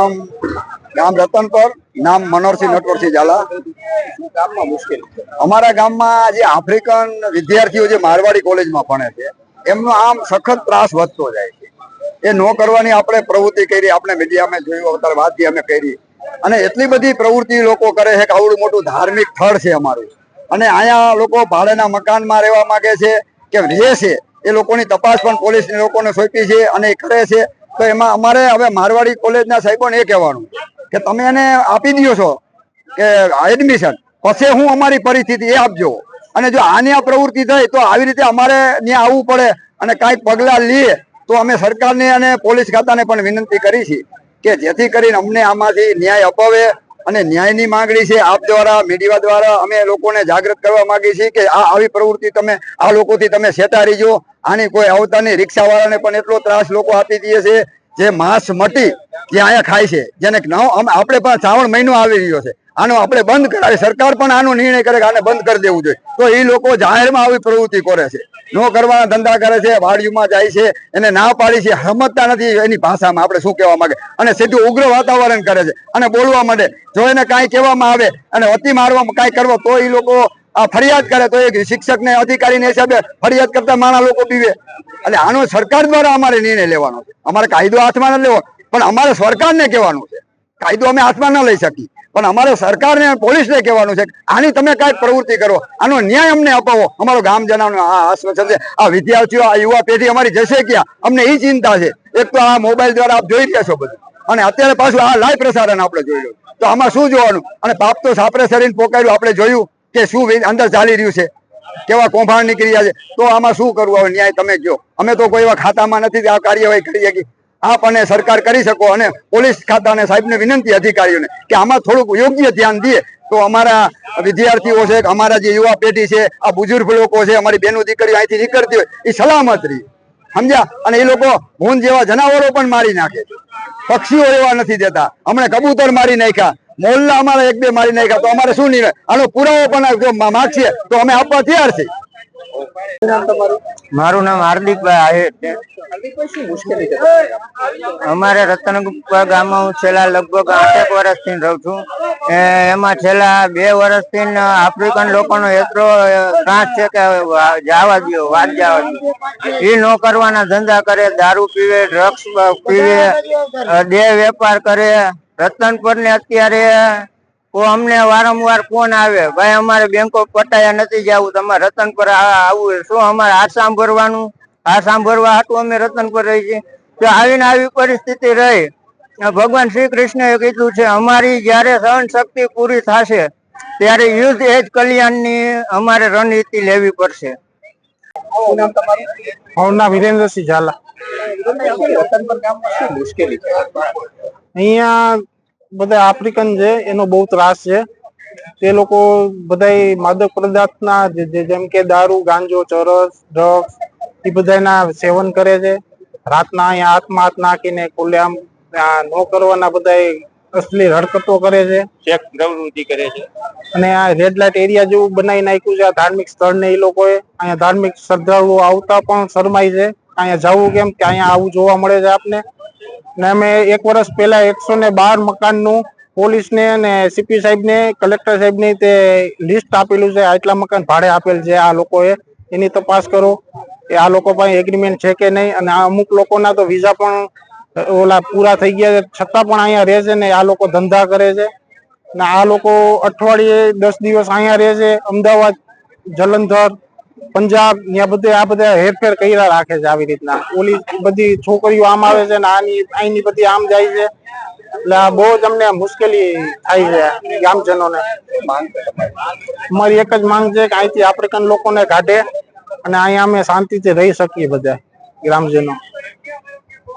ગામ ગામ રતનપર નામ મનોહરસિંહ નટવરસિંહ ઝાલા. અમારા ગામમાં જે આફ્રિકન વિદ્યાર્થીઓ જે મારવાડી કોલેજમાં ભણે છે, એમનો આમ સખત ત્રાસ વધતો જાય છે. એ ન કરવાની આપણે પ્રવૃત્તિ કરી, આપણે મીડિયામાં જોયું, અત્યારે વાત અમે કરી. અને એટલી બધી પ્રવૃત્તિ લોકો કરે છે કે આવડું મોટું ધાર્મિક સ્થળ છે અમારું. અને અહીંયા લોકો ભાડેના મકાનમાં રહેવા માંગે છે કે રહે છે, એ લોકોની તપાસ પણ પોલીસની લોકોને સોંપી છે અને એ કરે છે. તો એમાં અમારે હવે મારવાડી કોલેજના સાહેબોને એ કહેવાનું કે તમે એને આપી દો છો કે એડમિશન પછી હું અમારી પરિસ્થિતિ એ આપજો. અને જો આની આ પ્રવૃત્તિ થઈ તો આવી રીતે અમારે ત્યાં આવવું પડે અને કાંઈક પગલાં લઈએ તો અમે સરકારને અને પોલીસ ખાતાને પણ વિનંતી કરી છે કે જેથી કરીને અમને આમાંથી ન્યાય અપાવે અને ન્યાયની માંગણી છે, આપ દ્વારા, મીડિયા દ્વારા અમે લોકોને જાગૃત કરવા માંગીએ છીએ કે આ આવી પ્રવૃત્તિ તમે, આ લોકોથી તમે સેટારી જો. આની કોઈ આવતા નહીં રિક્ષાવાળાને પણ એટલો ત્રાસ લોકો આપી દે છે જે માંસ મટી જે અહીંયા ખાય છે, જેને આપણે પણ શ્રાવણ મહિનો આવી રહ્યો છે. આનો આપણે બંધ કરાવી સરકાર પણ આનો નિર્ણય કરે કે આને બંધ કરી દેવું જોઈએ. તો એ લોકો જાહેરમાં આવી પ્રવૃત્તિ કરે છે. નો કરવાના ધંધા કરે છે, વાડીઓમાં જાય છે, એને ના પાડી છે સમજતા નથી એની ભાષામાં, આપણે શું કહેવા માંગે? અને સીધું ઉગ્ર વાતાવરણ કરે છે. અને બોલવા માટે જો એને કાંઈ કહેવામાં આવે અને અતિ મારવામાં કાંઈ કરવો, તો એ લોકો આ ફરિયાદ કરે તો એક શિક્ષકને અધિકારીને હિસાબે ફરિયાદ કરતા માણા લોકો પીવે એટલે આનો સરકાર દ્વારા અમારે નિર્ણય લેવાનો અમારે કાયદો હાથમાં ન લેવો, પણ અમારે સરકારને કહેવાનું છે. કાયદો અમે હાથમાં ન લઈ શકીએ. પણ અમારે સરકારને પોલીસને કહેવાનું છે આની તમે કાંઈક પ્રવૃત્તિ કરો. આનો ન્યાય અમને અપાવો. અમારો ગામ જનાવનો આ આશ્વાસન છે આ વિદ્યાર્થીઓ, આ યુવા પેઢી અમારી જશે ક્યાં? અમને એ ચિંતા છે. એક તો આ મોબાઈલ દ્વારા આપ જોઈ રહ્યા છો બધું. અને અત્યારે પાછું આ લાઈવ પ્રસારણ આપણે જોઈ લો તો આમાં શું જોવાનું? અને પાપ તો સાપરે શરીર પોકાર્યું, આપણે જોયું. કે શું અંદર ચાલી રહ્યું છે? કેવા કૌભાંડ નીકળી છે? તો આમાં શું કરવું? હવે ન્યાય તમે કહો. અમે તો કોઈ એવા ખાતામાં નથી આ કાર્યવાહી કરી શકી. આપ અને સરકાર કરી શકો અને પોલીસ ખાતાને સાહેબને વિનંતી અધિકારીઓને કે આમાં થોડુંક યોગ્ય ધ્યાન દે તો અમારા વિદ્યાર્થીઓ છે, અમારા જે યુવા પેઢી છે, આ બુજુર્ગ લોકો છે, અમારી બેનો દીકરીઓ અહીંથી નીકળતી હોય એ સલામત રહી. સમજ્યા? અને એ લોકો ભૂન જેવા જનાવરો પણ મારી નાખે પક્ષીઓ એવા નથી દેતા. હમણાં કબૂતર મારી નાખ્યા. મોલ્લા અમારે એક બે મારી નાખ્યા. તો અમારે શું નિર્ણય? આનો પુરાવો પણ માગશે તો અમે આપવા તૈયાર છીએ. મારું નામ હાર્દિકભાઈ આહિર છે? અમારે રતનગુપ્પા ગામમાં હું છેલ્લા લગભગ આઠેક વર્ષથી રહું છું. એમાં છેલ્લા બે વર્ષથી આફ્રિકન લોકોનો એટલો ત્રાસ છે કે જવા દો વાત જવા દો એ ન કરવાના ધંધા કરે, દારૂ પીવે ડ્રગ્સ પીવે દેહ વેપાર કરે. રતનપર ને અત્યારે કો અમને વારંવાર ફોન આવે ભાઈ અમારે બેંકો પટાયા નથી જવું તમારે રતનપુર આ- આવવું શું અમારે આ સાંભળવાનું? આ સાંભળવા હતું અમે રતનપુર રહી છીએ. તો આવીને આવી પરિસ્થિતિ રહી. ભગવાન શ્રી કૃષ્ણએ કીધું છે અમારી જ્યારે સહન શક્તિ પૂરી થશે ત્યારે યુદ્ધ એ જ કલ્યાણની અમારે રણનીતિ લેવી પડશે. મારું નામ વિરેન્દ્રસિંહ ઝાલા. રતનપર ગામમાં શું મુશ્કેલી છે? અહીંયા બધા આફ્રિકન છે એનો બહુ ત્રાસ છે. તે લોકો બધા માદક પદાર્થના જેમ કે દારૂ ગાંજો ચરસ ડ્રગ્સ એ બધાના સેવન કરે છે. રાતના અહીંયા હાથમાં હાથ નાખીને ખુલ્લેઆમ ન કરવાના બધા અસલી હરકતો કરે છે. ચેક પ્રવૃત્તિ કરે છે. અને આ રેડ લાઇટ એરિયા જેવું બનાવી નાખ્યું છે આ ધાર્મિક સ્થળ ને એ લોકોએ. અહીંયા ધાર્મિક શ્રદ્ધાળુઓ આવતા પણ શરમાય છે. અહીંયા જવું કેમ કે અહીંયા આવું જોવા મળે છે આપને. ને અમે એક વર્ષ પહેલા એકસો ને બાર મકાનનું પોલીસને અને સીપી સાહેબને કલેક્ટર સાહેબને તે લિસ્ટ આપેલું છે, આટલા મકાન ભાડે આપેલ છે, આ લોકોએ એની તપાસ કરો. કે આ લોકો પાસે એગ્રીમેન્ટ છે કે નહીં? અને આ અમુક લોકોના તો વિઝા પણ ઓલા પૂરા થઈ ગયા છે, છતાં પણ અહીંયા રહે છે ને આ લોકો ધંધા કરે છે. ને આ લોકો અઠવાડિયે દસ દિવસ અહીંયા રહે છે, અમદાવાદ, જલંધર પંજાબ ત્યાં બધે આ બધા હેરફેર કર્યા રાખે છે આવી રીતના. ઓલી બધી છોકરીઓ આમ આવે છે ને આની અહીંની બધી આમ જાય છે. એટલે આ બહુ જ અમને મુશ્કેલી થાય છે ગામજનોને. માંગ અમારી એક જ માંગ છે કે અહીંથી આફ્રિકન લોકોને કાઢે અને અહીંયા અમે શાંતિથી રહી શકીએ બધા, ગ્રામજનો.